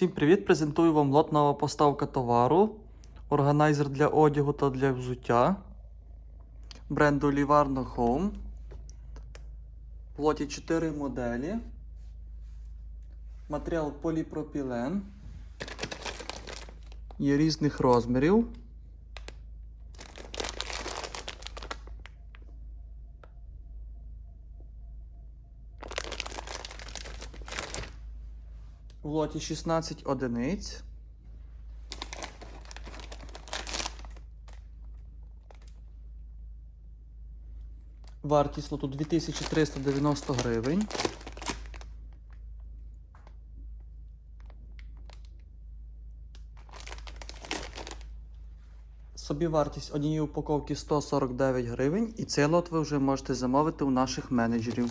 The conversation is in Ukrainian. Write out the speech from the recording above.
Всім привіт! Презентую вам лот нова поставка товару. Органайзер для одягу та для взуття. Бренду Livarno Home. В лоті 4 моделі. Матеріал поліпропілен. Є різних розмірів. В лоті 16 одиниць. Вартість лоту 2390 гривень. Собівартість однієї упаковки 149 гривень, і цей лот ви вже можете замовити у наших менеджерів.